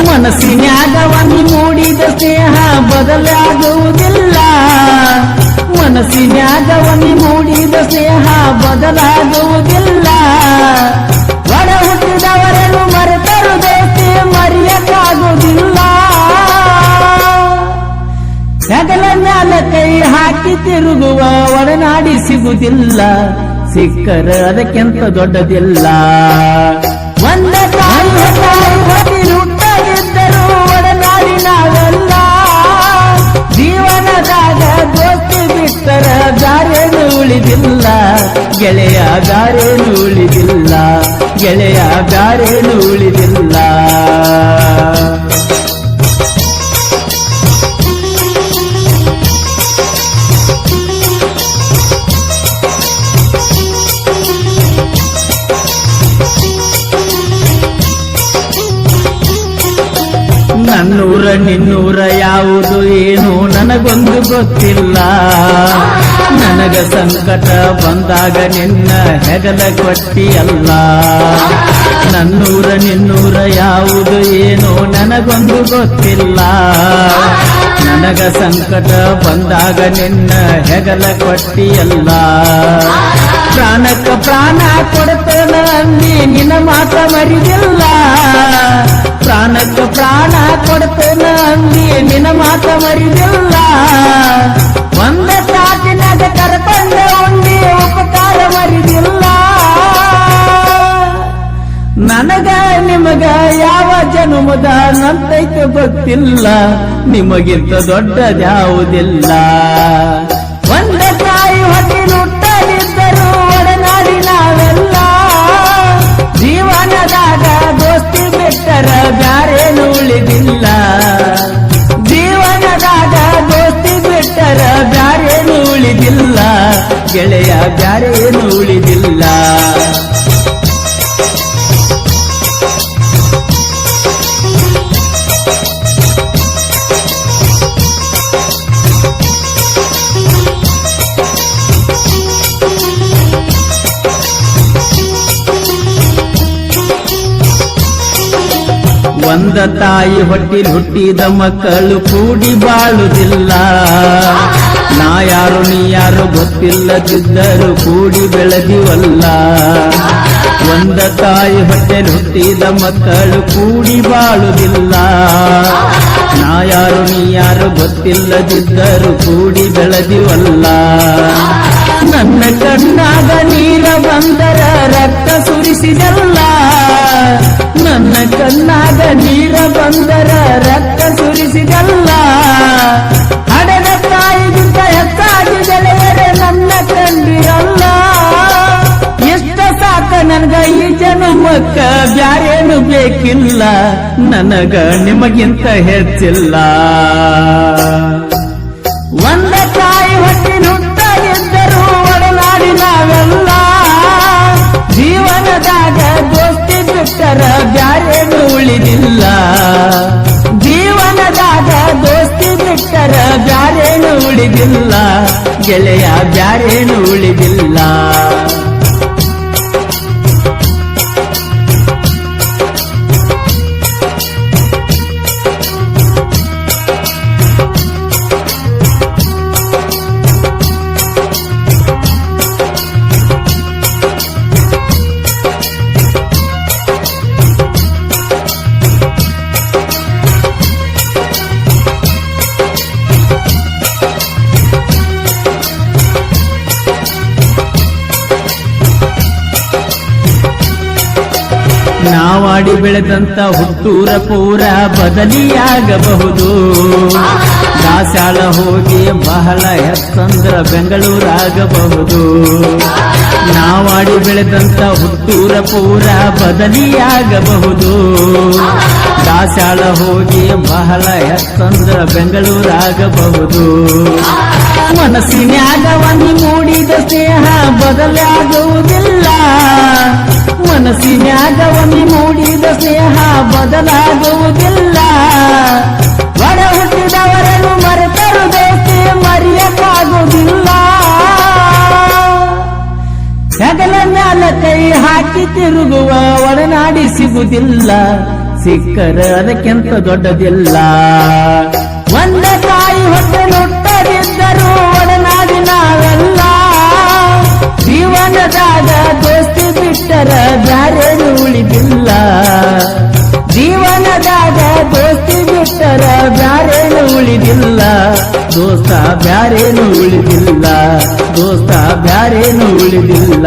ಮನಸ್ಸಿನ್ಯಾಗ ಒಂದು ಮೂಡಿದ ಸ್ನೇಹ ಬದಲಾಗುವುದಿಲ್ಲ. ಮನಸ್ಸಿನ್ಯಾಗ ಒಂದು ಮೂಡಿದ ಸ್ನೇಹ ಬದಲಾಗುವುದಿಲ್ಲ. ಒಡ ಹುಟ್ಟಿದವರನ್ನು ಮರೆತರು ದೋಸ್ತಿ ಮರೆಯಕ್ಕಾಗುವುದಿಲ್ಲ. ಹೆಗಲ ಮ್ಯಾಲ ಕೈ ಹಾಕಿ ತಿರುಗುವ ಒಡನಾಡಿ ಸಿಗುವುದಿಲ್ಲ. ಸಿಕ್ಕರ ಅದಕ್ಕೆಂತ ದೊಡ್ಡದಿಲ್ಲ. ಒಂದ ಗೆಳೆಯ ದಾರೇನು ಉಳಿದಿಲ್ಲ ಗೆಳೆಯ ದಾರೇನು ಉಳಿದಿಲ್ಲ ನನ್ನೂರ ನಿನ್ನೂರ ಯಾವುದು ಏನು ನನಗೊಂದು ಗೊತ್ತಿಲ್ಲ. ನನಗ ಸಂಕಟ ಬಂದಾಗ ನಿನ್ನ ಹೆಗಲ ಕೊಟ್ಟಿಯಲ್ಲ. ನನ್ನೂರ ನಿನ್ನೂರ ಯಾವುದು ಏನು ನನಗೊಂದು ಗೊತ್ತಿಲ್ಲ. ನನಗ ಸಂಕಟ ಬಂದಾಗ ನಿನ್ನ ಹೆಗಲ ಕೊಟ್ಟಿಯಲ್ಲ. ಪ್ರಾಣಕ್ಕ ಪ್ರಾಣ ಕೊಡ್ತೇನ ಅಂದಿ ನಿನ್ನ ಮಾತ ಮರಿದಿಲ್ಲ. ಪ್ರಾಣಕ್ಕ ಪ್ರಾಣ ಕೊಡ್ತೇನ ಅಂದಿ ನಿನ್ನ ಮಾತ ಮರಿದಿಲ್ಲ. ಒಂದ ಕರ್ಕೊಂಡ ಉಂಡಿ ಉಪಕಾರ ಮರಿದಿಲ್ಲ. ನನಗ ನಿಮಗ ಯಾವ ಜನುಮದ ನಂತೈತೆ ಗೊತ್ತಿಲ್ಲ. ನಿಮಗಿಂತ ದೊಡ್ಡದ್ಯಾವುದಿಲ್ಲ. ಗೆಳೆಯ ಒಂದ ತಾಯಿ ಹೊಟ್ಟಿಲ್ ಹುಟ್ಟಿದ ಮಕ್ಕಳು ಕೂಡಿ ಬಾಳುವುದಿಲ್ಲ ನಾ ಯಾರು, ನೀ ಯಾರು ಗೊತ್ತಿಲ್ಲದಿದ್ದರು ಕೂಡಿ ಬೆಳೆದಿವಲ್ಲ. ಒಂದ ತಾಯಿ ಹೊಟ್ಟೆಲ್ ಹುಟ್ಟಿದ ಮಕ್ಕಳು ಕೂಡಿ ಬಾಳುವುದಿಲ್ಲ ನಾ ಯಾರು, ನೀ ಯಾರು ಗೊತ್ತಿಲ್ಲದಿದ್ದರು ಕೂಡಿ ಬೆಳೆದಿವಲ್ಲ. ನನ್ನ ನೀರ ಬಂದರ ರಕ್ತ ಸುರಿಸಿದಲ್ಲ. ನನ್ನ ನೀರ ಬಂದರ ರಕ್ತ ಸುರಿಸಿದಲ್ಲ. ಹಡದ ತಾಯಿಗಿಂತ ಹೆಚ್ಚಾಗಿ ನನ್ನ ಕಂಡಿರಲ್ಲ ಎಷ್ಟ ಸಾಕ ನನ್ಗ ಈ ಜನುಮಕ್ಕ, ಬ್ಯಾರೇನು ಬೇಕಿಲ್ಲ. ನನಗ ನಿಮಗಿಂತ ಹೆಚ್ಚಿಲ್ಲ. ಒಂದ ತಾಯಿ ಹೊಟ್ಟಿನುಟ್ಟದಿದ್ದರು ಉಳಿದಿಲ್ಲ ಗೆಳೆಯ ಬ್ಯಾರೇನು ಉಳಿದಿಲ್ಲ ನಾವಾಡಿ ಬೆಳೆದಂತ ಹುಟ್ಟೂರ ಪೂರ ಬದಲಿಯಾಗಬಹುದು. ದಾಸಾಳ ಹೋಗಿ ಬಹಳ ಎತ್ತಂದ್ರ ಬೆಂಗಳೂರಾಗಬಹುದು. ನಾವಾಡಿ ಬೆಳೆದಂತ ಹುಟ್ಟೂರ ಪೂರ ಬದಲಿಯಾಗಬಹುದು. ದಾಸಾಳ ಹೋಗಿ ಬಹಳ ಎತ್ತಂದ್ರ ಬೆಂಗಳೂರಾಗಬಹುದು. ಮನಸ್ಸಿನ್ಯಾಗ ಒಂದು ಮೂಡಿದ ಸ್ನೇಹ ಬದಲಾಗುವುದಿಲ್ಲ. ಮನಸ್ಸಿನ್ಯಾಗ ಒಂದು ಮೂಡಿದ ಸ್ನೇಹ ಬದಲಾಗುವುದಿಲ್ಲ. ಒಡ ಹುಟ್ಟಿದವರನ್ನು ಮರೆತರು ದೋಸ್ತಿ ಮರೆಯಕ್ಕಾಗುವುದಿಲ್ಲ. ಹೆಗಲ ಮ್ಯಾಲ ಕೈ ಹಾಕಿ ತಿರುಗುವ ಒಡನಾಡಿ ಸಿಗುವುದಿಲ್ಲ. ಸಿಕ್ಕರ ಅದಕ್ಕೆಂತ ದೊಡ್ಡದಿಲ್ಲ. ಒಂದ ತಾಯಿ ಹೊಟ್ಟೆ ಉಳಿದಿಲ್ಲ. ದೋಸ್ತ ಬ್ಯಾರೇನು ಉಳಿದಿಲ್ಲ. ದೋಸ್ತ ಬ್ಯಾರೇನು ಉಳಿದಿಲ್ಲ.